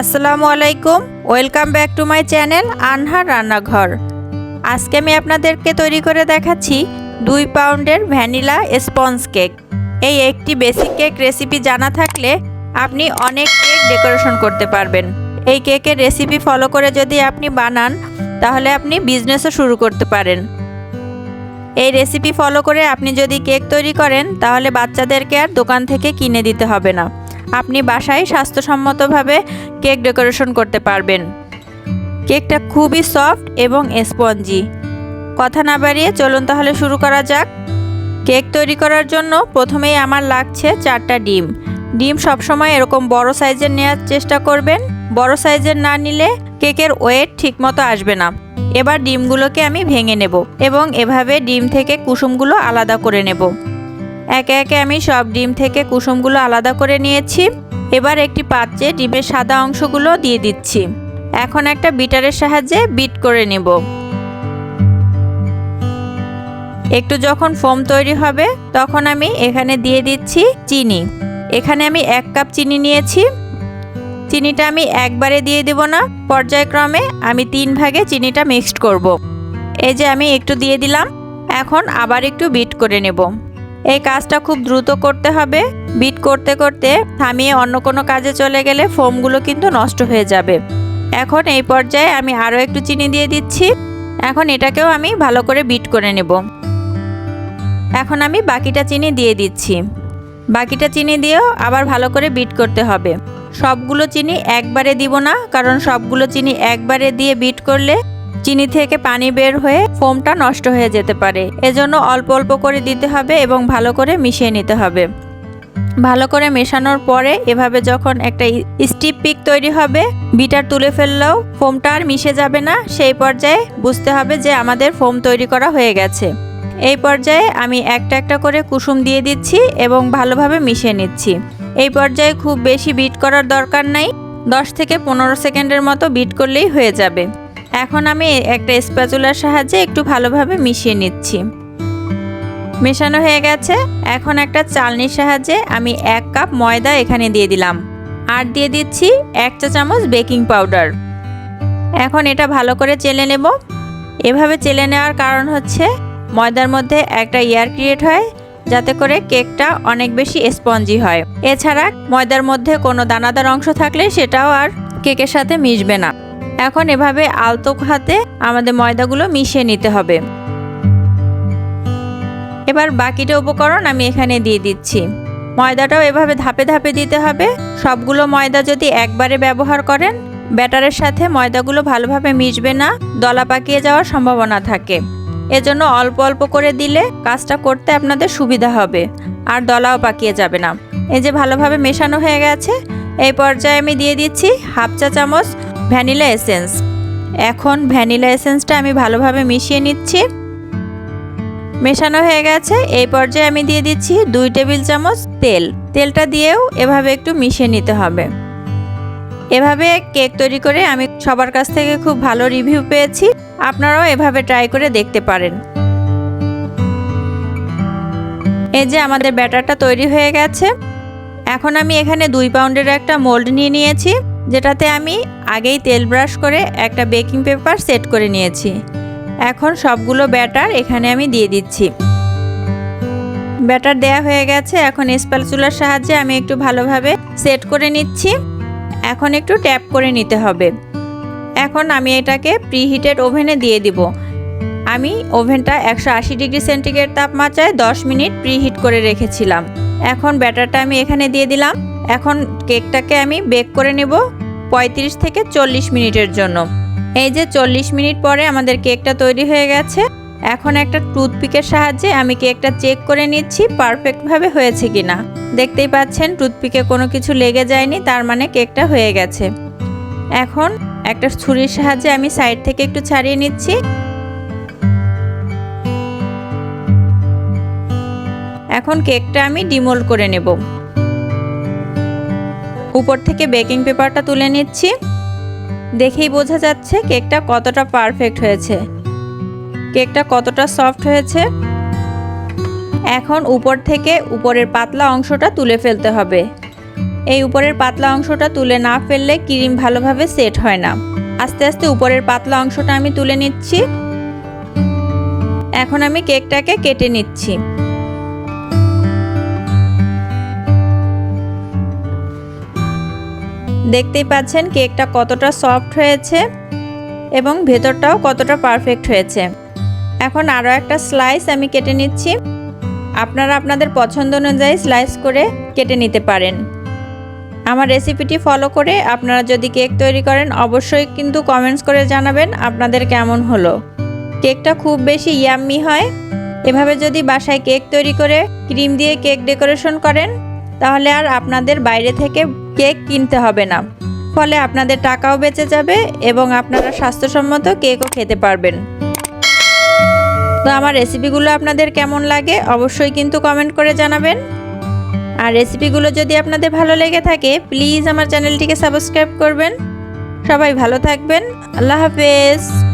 আসসালামু আলাইকুম welcome back to my channel Anhar রান্নাঘর। আজকে আমি আপনাদেরকে তৈরি করে দেখাচ্ছি দুই পাউন্ডের ভ্যানিলা স্পঞ্জ কেক। এই একটি বেসিক কেক রেসিপি জানা থাকলে আপনি অনেক কেক ডেকোরেশন করতে পারবেন। এই কেকের রেসিপি ফলো করে যদি আপনি বানান, তাহলে আপনি বিজনেসও শুরু করতে পারেন। এই রেসিপি ফলো করে আপনি যদি কেক তৈরি করেন, তাহলে বাচ্চাদেরকে আর দোকান থেকে কিনে দিতে হবে না। আপনি বাসায় স্বাস্থ্যসম্মতভাবে কেক ডেকোরেশন করতে পারবেন। কেকটা খুবই সফট এবং স্পঞ্জি। কথা না বাড়িয়ে চলুন তাহলে শুরু করা যাক। কেক তৈরি করার জন্য প্রথমেই আমার লাগছে চারটা ডিম। ডিম সবসময় এরকম বড় সাইজের নেওয়ার চেষ্টা করবেন। বড় সাইজের না নিলে কেকের ওয়েট ঠিকমতো আসবে না। এবার ডিমগুলোকে আমি ভেঙে নেব এবং এভাবে ডিম থেকে কুসুমগুলো আলাদা করে নেব। একে একে আমি সব ডিম থেকে কুসুমগুলো আলাদা করে নিয়েছি। এবার একটি পাত্রে ডিমের সাদা অংশগুলো দিয়ে দিচ্ছি। এখন একটা বিটারের সাহায্যে বিট করে নেব। একটু যখন ফোম তৈরি হবে, তখন আমি এখানে দিয়ে দিচ্ছি চিনি। এখানে আমি এক কাপ চিনি নিয়েছি। চিনিটা আমি একবারে দিয়ে দেব না। পর্যায়ক্রমে আমি তিন ভাগে চিনিটা মিক্সড করব। এই যে আমি একটু দিয়ে দিলাম। এখন আবার একটু বিট করে নেব। এই কাজটা খুব দ্রুত করতে হবে। বিট করতে করতে থামিয়ে অন্য কোনো কাজে চলে গেলে ফোমগুলো কিন্তু নষ্ট হয়ে যাবে। এখন এই পর্যায়ে আমি আরও একটু চিনি দিয়ে দিচ্ছি। এখন এটাকেও আমি ভালো করে বিট করে নেব। এখন আমি বাকিটা চিনি দিয়ে দিচ্ছি। বাকিটা চিনি দিয়েও আবার ভালো করে বিট করতে হবে। সবগুলো চিনি একবারে দিব না, কারণ সবগুলো চিনি একবারে দিয়ে বিট করলে চিনি থেকে পানি বের হয়ে ফোমটা নষ্ট হয়ে যেতে পারে। এজন্য অল্প অল্প করে দিতে হবে এবং ভালো করে মিশিয়ে নিতে হবে। ভালো করে মেশানোর পরে এভাবে যখন একটা স্টিপ পিক তৈরি হবে, বিটার তুলে ফেললেও ফোমটা আর মিশে যাবে না। সেই পর্যায়ে বুঝতে হবে যে আমাদের ফোম তৈরি করা হয়ে গেছে। এই পর্যায়ে আমি একটা একটা করে কুসুম দিয়ে দিচ্ছি এবং ভালোভাবে মিশিয়ে নিচ্ছি। এই পর্যায়ে খুব বেশি বিট করার দরকার নাই। দশ থেকে পনেরো সেকেন্ডের মতো বিট করলেই হয়ে যাবে। এখন আমি একটা স্প্যাচুলার সাহায্যে একটু ভালোভাবে মিশিয়ে নিচ্ছি। মেশানো হয়ে গেছে। এখন একটা চালনির সাহায্যে আমি এক কাপ ময়দা এখানে দিয়ে দিলাম। আর দিয়ে দিচ্ছি এক চা চামচ বেকিং পাউডার। এখন এটা ভালো করে চেলে নেব। এভাবে চেলে নেওয়ার কারণ হচ্ছে ময়দার মধ্যে একটা এয়ার ক্রিয়েট হয়, যাতে করে কেকটা অনেক বেশি স্পঞ্জি হয়। এছাড়া ময়দার মধ্যে কোনো দানাদার অংশ থাকলে সেটাও আর কেকের সাথে মিশবে না। এখন এভাবে আলতো হাতে আমাদের ময়দাগুলো মিশিয়ে নিতে হবে। এবার বাকিটা উপকরণ আমি এখানে দিয়ে দিচ্ছি। ময়দাটাও এভাবে ধাপে ধাপে দিতে হবে। সবগুলো ময়দা যদি একবারে ব্যবহার করেন, ব্যাটারের সাথে ময়দাগুলো ভালোভাবে মিশবে না, দলা পাকিয়ে যাওয়ার সম্ভাবনা থাকে। এজন্য অল্প অল্প করে দিলে কাজটা করতে আপনাদের সুবিধা হবে, আর দলাও পাকিয়ে যাবে না। এই যে ভালোভাবে মেশানো হয়ে গেছে, এই পর্যায়ে আমি দিয়ে দিচ্ছি হাফ চা চামচ ভ্যানিলা এসেন্স। এখন ভ্যানিলা এসেন্সটা আমি ভালোভাবে মিশিয়ে নিচ্ছি। মেশানো হয়ে গেছে। এই পর্যায়ে আমি দিয়ে দিচ্ছি দুই টেবিল চামচ তেল। তেলটা দিয়েও এভাবে একটু মিশিয়ে নিতে হবে। এভাবে কেক তৈরি করে আমি সবার কাছ থেকে খুব ভালো রিভিউ পেয়েছি। আপনারাও এভাবে ট্রাই করে দেখতে পারেন। এই যে আমাদের ব্যাটারটা তৈরি হয়ে গেছে। এখন আমি এখানে দুই পাউন্ডের একটা মোল্ড নিয়ে নিয়েছি। যেটাতে আমি আগেই তেল ব্রাশ করে একটা বেকিং পেপার সেট করে নিয়েছি। এখন সবগুলো ব্যাটার এখানে আমি দিয়ে দিচ্ছি। ব্যাটার দেয়া হয়ে গেছে, এখন স্পাল চুলার সাহায্যে আমি একটু ভালোভাবে সেট করে নিচ্ছি। এখন একটু ট্যাপ করে নিতে হবে। এখন আমি এটাকে প্রিহিটেড ওভেনে দিয়ে দিব। আমি ওভেনটা একশো আশি ডিগ্রি সেন্টিগ্রেড তাপমাত্রায় দশ মিনিট প্রিহিট করে রেখেছিলাম। এখন ব্যাটারটা আমি এখানে দিয়ে দিলাম। এখন কেকটাকে আমি বেক করে নেব। পঁয়ত্রিশ থেকে চল্লিশ মিনিটের জন্য। এই যে চল্লিশ মিনিট পরে আমাদের কেকটা তৈরি হয়ে গেছে, এখন একটা টুথপিকের সাহায্যে আমি কেকটা চেক করে নিচ্ছি পারফেক্টভাবে হয়েছে কি না দেখতেই পাচ্ছেন, টুথপিকে কোনো কিছু লেগে যায়নি, তার মানে কেকটা হয়ে গেছে। এখন একটা ছুরির সাহায্যে আমি সাইড থেকে একটু ছাড়িয়ে নিচ্ছি। এখন কেকটা আমি ডিমোল্ড করে নেব। উপর থেকে বেকিং পেপারটা তুলে নিচ্ছি। দেখেই বোঝা যাচ্ছে কেকটা কতটা পারফেক্ট হয়েছে। কেকটা কতটা সফট হয়েছে। এখন উপর থেকে উপরের পাতলা অংশটা তুলে ফেলতে হবে। এই উপরের পাতলা অংশটা তুলে না ফেললে ক্রিম ভালোভাবে সেট হয় না। আস্তে আস্তে উপরের পাতলা অংশটা আমি তুলে নিচ্ছি। এখন আমি কেকটাকে কেটে নিচ্ছি। দেখতেই পাচ্ছেন কেকটা কতটা সফট হয়েছে এবং ভেতরটাও কতটা পারফেক্ট হয়েছে। এখন আরও একটা স্লাইস আমি কেটে নিচ্ছি। আপনারা আপনাদের পছন্দ অনুযায়ী স্লাইস করে কেটে নিতে পারেন। আমার রেসিপিটি ফলো করে আপনারা যদি কেক তৈরি করেন, অবশ্যই কিন্তু কমেন্টস করে জানাবেন আপনাদের কেমন হলো। কেকটা খুব বেশি ইয়াম্মি হয়। এভাবে যদি বাসায় কেক তৈরি করে, ক্রিম দিয়ে কেক ডেকোরেশন করেন তাহলে আর আপনাদের বাইরে থেকে কেক কিনতে হবে না। ফলে আপনাদের টাকাও বেঁচে যাবে এবং আপনারা স্বাস্থ্যসম্মত কেকও খেতে পারবেন। তো আমার রেসিপিগুলো আপনাদের কেমন লাগে অবশ্যই কিন্তু কমেন্ট করে জানাবেন। আর রেসিপিগুলো যদি আপনাদের ভালো লেগে থাকে, প্লিজ আমার চ্যানেলটিকে সাবস্ক্রাইব করবেন। সবাই ভালো থাকবেন। আল্লাহ হাফেজ।